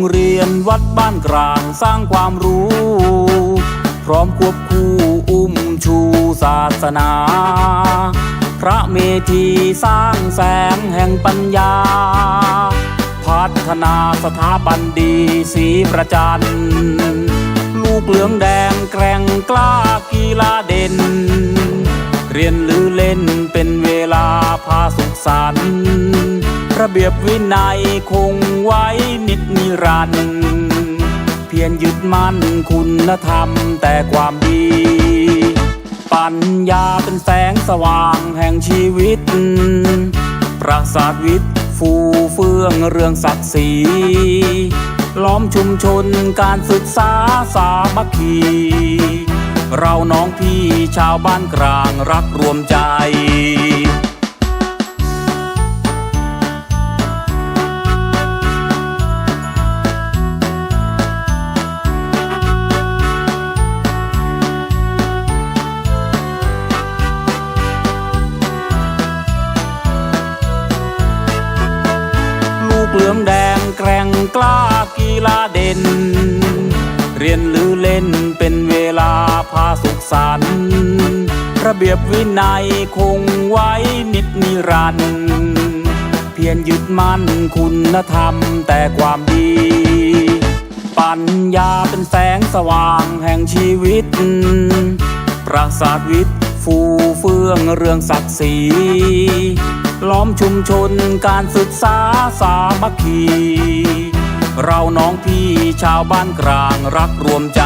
โรงเรียนวัดบ้านกลางสร้างความรู้ พร้อมควบคู่อุ้มชูศาสนา พระเมธีสร้างแสงแห่งปัญญา พัฒนาสถาบันดีสีประจัน ลูกเหลืองแดงแกร่งกล้ากีฬาเด่น เรียนหรือเล่นเป็นเวลาพาสุขสันต์ ระเบียบวินัยคงไว้นิดนิรันดร์เพียรยึดมั่นคุณธรรมแต่ความดี ปัญญาเป็นแสงสว่างแห่งชีวิต ปราสาทวิทย์ฟูเฟื่องเรื่องศักดิ์ศรีล้อมชุมชนการศึกษาสามัคคี เราน้องพี่ชาวบ้านกลางรักรวมใจ กเหลืองแดงแกร่งกล้ากีฬาเด่น เรียนหรือเล่นเป็นเวลาพาสุขสันต์ระเบียบวินัยคงไว้นิดนิรันดร์เพียรยึดมั่นคุณธรรมแต่ความดี ปัญญาเป็นแสงสว่างแห่งชีวิต ปราสาทวิทย์ฟูเฟื่องเรื่องศักดิ์ศรี ล้อมชุมชนการศึกษาสามัคคี เราน้องพี่ชาวบ้านกลางรักรวมใจ